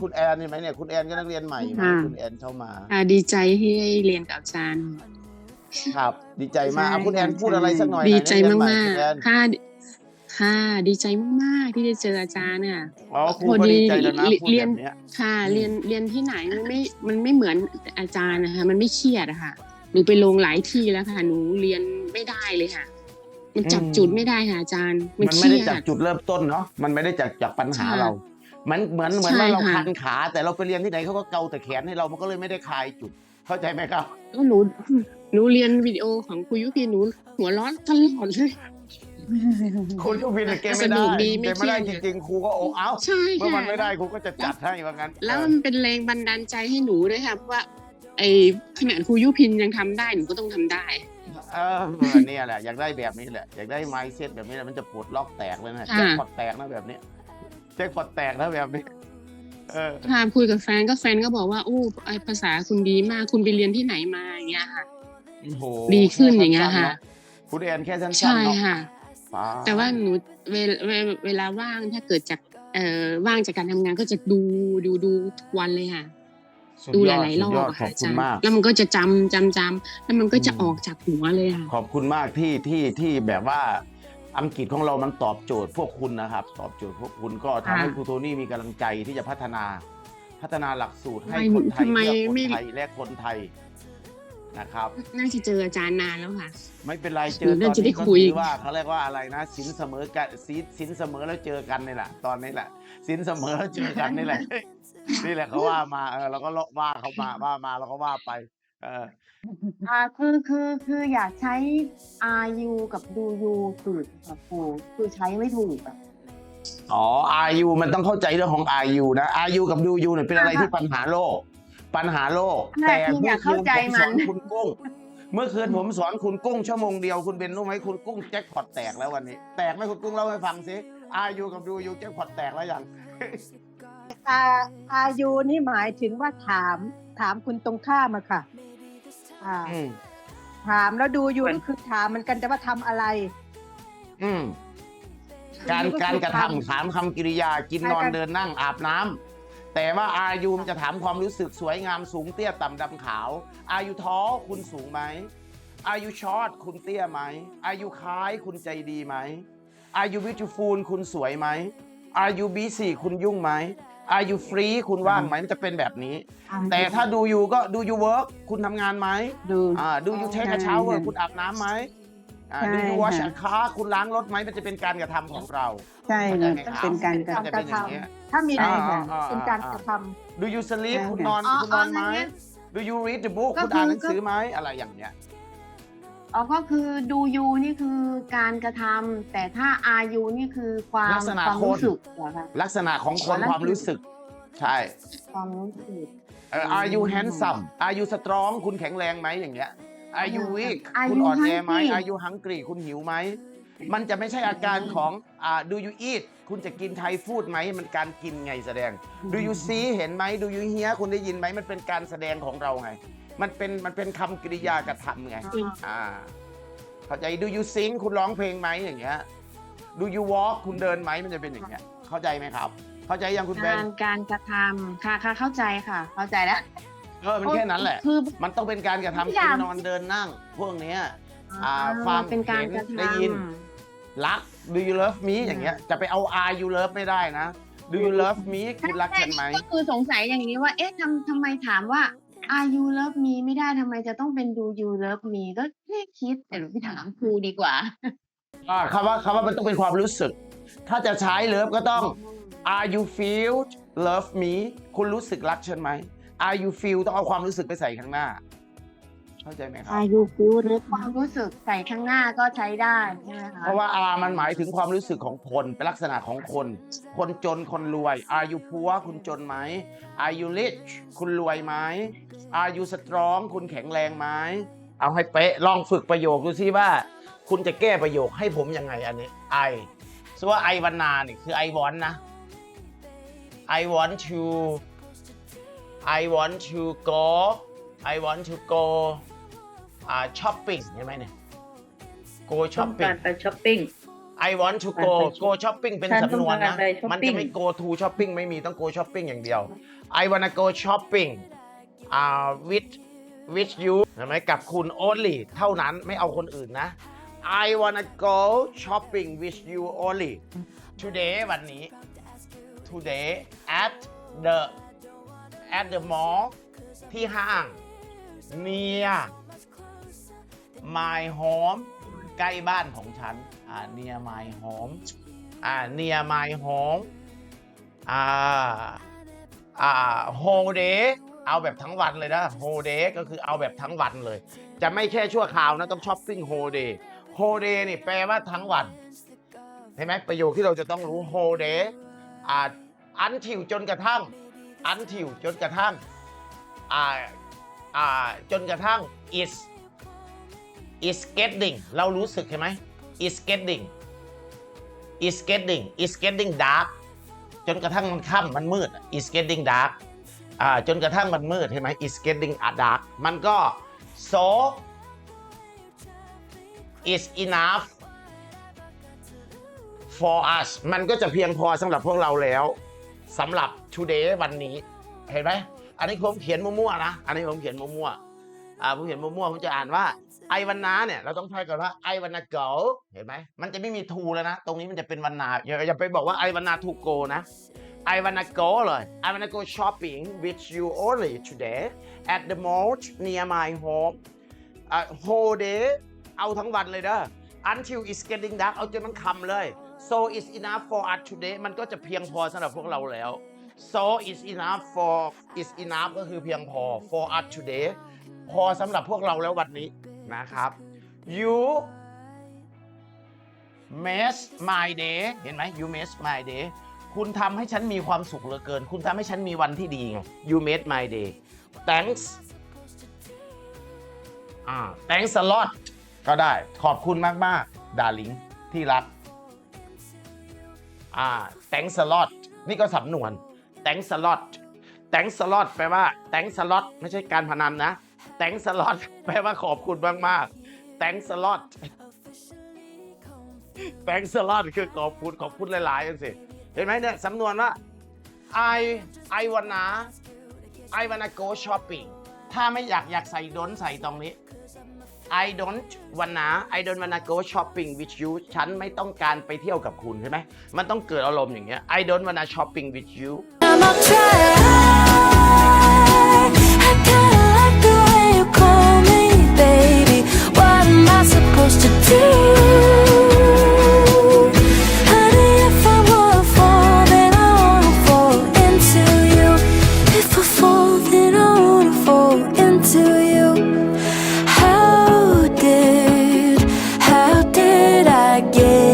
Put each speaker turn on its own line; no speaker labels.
คุณแอนเห็นไหมเนี่ยคุณแอนก็นักเรียนใหม่มา
ค่ะ
คุณแอนเข้ามา
อ่าดีใจที่ได้เรียนกับอาจารย์
ครับ ดีใจมาก
ใช่
เอาคุณแอนพูดอะไรสักหน่อย
ดี
หน่อย
ใจ
นัเรียน
มาก
ใหคุณแอน
ๆค่ะค่ะ ดีใจมากๆที่ได้เจออาจารย์เนี่ย
อ๋อครู
พอ
ก็
ดี
ดีใจแล้วนะพูด
เรี
แบ
ยน
บเนี้ย
ค่ะเรียนเรียนที่ไหนมันไม่ มันไม่เหมือนอาจารย์นะคะ มันไม่เครียดอะค่ะ หนูไปลงหลายที่แล้วค่ะ หนูเรียนไม่ได้เลยค่ะ มันจับจุดไม่ได้ค่ะอาจารย์ มัน
มัน
เค
ไม่
รี
ได้
ย
จาก
ด
จุดเริ่มต้นเนาะมันไม่ได้จากจากปัญหา
ใช่
เรา มันเหมือนเหมือน
ใช่
ว่าเรา
ค่ะ
คันขา แต่เราไปเรียนที่ไหนเขาก็เกาแต่แขนให้เรามันก็เลยไม่ได้คลายจุด เข้าใจไหมครับ
ก็หนูหนูเรียนวิดีโอของครูยุพีหนูหัวเร้อนตลอดเลย
คุณก็พินเกม
ส
ไม่
นุ
ได้
กดีไม่
เกมไม่ได้
เครี
จ
ยด
ริงๆครูก็โอ้เอ้า
ใช่
เมื่อ
ค่ะ
มันไม่ได้ครูก็จะจัดให้ว่างั้น
แล้ว
เออ
มันเป็นแรงบันดาลใจให้หนูด้วยค่ะเพราะว่าไอ้ขนาดครูยุพินยังทำได้หนูก็ต้องทำได้
เออเนี่ยแหละอยากได้แบบนี้แหละอยากได้ไมซ์เซ็ตแบบนี้แหละมันจะปลดล็อกแตกเลยนะ
ค่ะ
แจ็คพอตแตกนะแบบนี้ แจ็คพอตแตกนะแบบนี้ เออ
พาคุยกับแฟนก็แฟนก็บอกว่าโอ้ไอภาษาคุณดีมากคุณไปเรียนที่ไหนมาอย่างเงี้ยค่ะ
โอ้โห
ดีขึ้นอย่างเงี้ยค่ะ
คุณแอนแค่สั้นๆ
ใช่
เนาะ
ค่ะ
ฟ้า
แต่ว่าหนูเวลเวลเวลาว่างถ้าเกิดจากเอ่อว่างจากการทำงานก็จะดูดูดูทุกวันเลยค่ะ
สุ
ดูห
ยอ
ลายๆรอ
สุด
บ
ด
อะ
ข
ค่ะ
อบ
อา
คุ
จา
ณ
รย์
มาก
แล้วมันก็จะจำจำจำแล้วมันก็จะ
อืม
ออกจากหัวเลยค่ะ
ขอบคุณมากที่ที่ที่แบบว่า อังกฤษของเรามันตอบโจทย์พวกคุณนะครับ ตอบโจทย์พวกคุณก็ทำให้
ค่ะ
ครูโทนี่มีกำลังใจที่จะพัฒนาพัฒนาหลักสูตรให้
ทำไม
คนไทย
ทำไม
เพื่อคน
ไม่
ไทยและคนไทยนะครับ
น่าจะเจออาจารย์นานแล้วค่ะ
ไม่เป็นไรเจ
หนู
อต
น่า
อน
จะได้
นี้ก็
คุย
ถือว่าเขาเรียกว่าอะไรนะสินเสมอกันสินสินเสมอแล้วเจอกันนี่แหละ ตอนนี้แหละสินเสมอแล้วเจอกันนี่แหละนี่แหละเขาว่ามาเออเราก็เลาะว่าเขามาว่ามาเราก็ว่าไป เออ
อ่าคือคือคืออยากใช้ RU กับ Do You สูตรค่ะครูคือใช้ไม่ถูกอะ
อ๋อ RU มันต้องเข้าใจเรื่องของ RU นะ RU กับ DU เนี่ยเป็นอะไรที่ปัญหาโลก ปัญหาโลก
ใช่
แต่
คืออ
เมื่
ยา
อกคื
เข้านใจ
ผมส
มั
อนนคุณกุ้ง เมื่อคืนผมสอนคุณกุ้งชั่วโมงเดียวคุณเบนรู้ไหมคุณกุ้งแจ็คพอตแตกแล้ววันนี้ แตกไหมคุณกุ้งเล่าให้ฟังสิ RU กับ DU แจ็คพอตแตกแล้วยัง
อาอายุนี่หมายถึงว่าถามถามคุณตรงข้ามอะค่ะ อ่า
อืม
ถามแล้วดูอยู่ก็คือถามเหมันกันแต่ว่าทำอะไร
อืม การ
ก็คือ
การกระทำ
ทำ
ถามคำกริยากิน
ใช่
นอน
ค่ะ
เดินนั่งอาบน้ำแต่ว่าอายุมันจะถามความรู้สึกสวยงามสูงเตี้ยต่ำดำขาว อายุท้อคุณสูงไหม อายุช็อตคุณเตี้ยไหม อายุคล้ายคุณใจดีไหม อายุวิจูฟูลคุณสวยไหม อายุบีสี่คุณยุ่งไหม อายุฟรีคุณว่างไหมมันจะเป็นแบบนี้ แต่ถ้าดูอยู่ก็ดูยูเวิร์กคุณทำงานไหม
ดู
อ่าดูยูเทค
ใช่
เช้าเวอร์
ค่ะ
คุณอาบน้ำไหมอ่า
ใช่
ดูยูวอช
ค่ะ
คาคุณล้างรถไหมมันจะเป็นการกระทำของเรา
ใช่
เข้าใจ
ค่ะ
ไหมครับ
เป็นการกระ
มันจะเป็นอย่างเงี้ย
ถ้ามี
ใช่
อะไร
ค่ะ
เป็นการ
อ่า
กระทำ
ดูยูสลีป
ใช่
คุณ
ค่ะ
นอน
อ๋อ
คุณนอนไหม
อ๋องั้น
ดูยูรีดบุ๊ก
ก็
คุณอ่านหนัง
คือ
สือไหมอะไรอย่างเงี้ย
อ๋อก็คือ Do You นี่คือการกระทำแต่ถ้า RU นี่คือความ
ลักษณะ
ความ
คน
รู้สึกเหรอคะ
ลักษณะของคน
อ๋อนั่น
ความ
คือ
รู้สึก ใช่
ความรู้สึก
เออ are you handsome are you strong คุณแข็งแรงไหมอย่างเงี้ย are you weak
Are
คุณ
you
อ่อนแอไหม
hungry?
are you hungry คุณหิวไหม มันจะไม่ใช่อาการของอ่า do you eat คุณจะกินไทยฟูดไหมมันการกินไงแสดง do you see เห็นไหม do you hear คุณได้ยินไหมมันเป็นการแสดงของเราไง มันเป็นมันเป็นคำกริยากระทำไงอ่าเข้าใจ do you sing คุณร้องเพลงไหมอย่างเงี้ย do you walk คุณเดินไหมมันจะเป็นอย่างเงี้ย เข้าใจไหมครับ เข้าใจยังคุณเบ
กานรการกระทำค่ะค่ะเข้าใจค่ะ เข้าใจแล้ว
เออมันแค่นั้นแหละ
คือ
มันต้องเป็นการกระทำ
ทุกอ
กิ
ย่าง
นนอนเดินนั่ง พวกเนี้ยอ่าฟัง
เป็นการ
เห็น
กระ
ได้
ทำ
ยินรัก do you love me อย่างเงี้ยจะไปเอา are you love ไม่ได้นะ do you love me คุณรักฉันไหม
ก็คือสงสัยอย่างนี้ว่า เอ๊ะทำทำไมถามว่า Are you love me ไม่ได้ทำไมจะต้องเป็น Do you love me ก็แค่คิดแต่หนูไปถามครูดีกว่า
อ่าคำว่าคำว่ามันต้องเป็นความรู้สึก ถ้าจะใช้ love ก็ต้อง are you feel love me คุณรู้สึกรักฉันไหม are you feel ต้องเอาความรู้สึกไปใส่ข้างหน้า เข้าใจไหมครับ
Are you feel love ความรู้สึกใส่ข้างหน้าก็ใช้ได้ใช่ไหมคะ
เพราะว่า R มันหมายถึงความรู้สึกของคน เป็นลักษณะของคน คนจนคนรวย Are you poor คุณจนไหม Are you rich คุณรวยไหม Are you strong คุณแข็งแรงไหมเอาให้เป๊ะลองฝึกประโยคดูซิว่า คุณจะแก้ประโยคให้ผมยังไงอันนี้ I สมมติว่า I วันนาเนี่ยคือ I want นะ I want to I want to go I want to go อ่า shopping ใช่ไหมเนี่ย go
ต้อง
shopping
การไปช้อปปิ้ง
I want to go go shopping เป็น
ฉัน
สำนวนนะ
ต้องการไป shopping
มันจะไม่ go to shopping ไม่มีต้อง go shopping อย่างเดียว I wanna go shopping อ่า with with you เห็นไหมกับคุณ only เท่านั้นไม่เอาคนอื่นนะ I wanna go shopping with you only today วันนี้ today at the at the mall ที่ห้าง near my home ใกล้บ้านของฉัน อ่า near my home อ่า near my home อ่า อ่า whole day เอาแบบทั้งวันเลยนะ whole day ก็คือเอาแบบทั้งวันเลย จะไม่แค่ชั่วคราวนะ ต้องช้อปปิ้ง whole day whole day นี่แปลว่าทั้งวันเห็นไหมประโยคที่เราจะต้องรู้ whole day อ่า until จนกระทั่ง until จนกระทั่งอ่าอ่าจนกระทั่ง is is getting เรารู้สึกใช่ไหม is getting is getting is getting dark จนกระทั่งมันค่ำมันมืด is getting dark อ่าจนกระทั่งมันมืดใช่ไหม is getting dark มันก็ so is enough for us มันก็จะเพียงพอสำหรับพวกเราแล้วสำหรับ today วันนี้ เห็นไหม อันนี้ผมเขียนมั่วๆนะ อันนี้ผมเขียนมั่วๆอ่าผมเขียนมั่วๆผมจะอ่านว่าไอวันนาเนี่ยเราต้องใช้ก่อนว่าไอวันนาเก๋าเห็นไหมมันจะไม่มีทูแล้วนะ ตรงนี้มันจะเป็นวันนาอย่าไปบอกว่าไอวันนาทูโกนะ ไอวันนาโกเลย I wanna go shopping with you only today at the mall near my home อ่า whole day เอาทั้งวันเลยเด้อ until it's getting dark เอาจนมันค่ำเลย so it's enough for us today มันก็จะเพียงพอสำหรับพวกเราแล้ว so it's enough for it's enough ก็คือเพียงพอ for us today พอสำหรับพวกเราแล้ววันนี้นะครับ you made my day เห็นไหม you made my day คุณทำให้ฉันมีความสุขเหลือเกิน คุณทำให้ฉันมีวันที่ดีไง you made my day thanks อ่า thanks a lot ก็ได้ขอบคุณมากๆดาริงที่รัก อ่า thanks a lot นี่ก็สำนวน thanks a lot thanks a lot แปลว่า thanks a lot ไม่ใช่การพนันนะ thanks a lot แปลว่าขอบคุณมากๆ thanks a lot thanks a lot คือขอบคุณขอบคุณหลายๆกันสิ เห็นไหมเนี่ยสำนวนว่า I I wanna I wanna go shopping ถ้าไม่อยากอยากใส่ดนใส่ตรงนี้ I don't wanna I don't wanna go shopping with you ฉันไม่ต้องการไปเที่ยวกับคุณใช่ไหม มันต้องเกิดอารมณ์อย่างเงี้ย I don't wanna shopping with you
supposed to do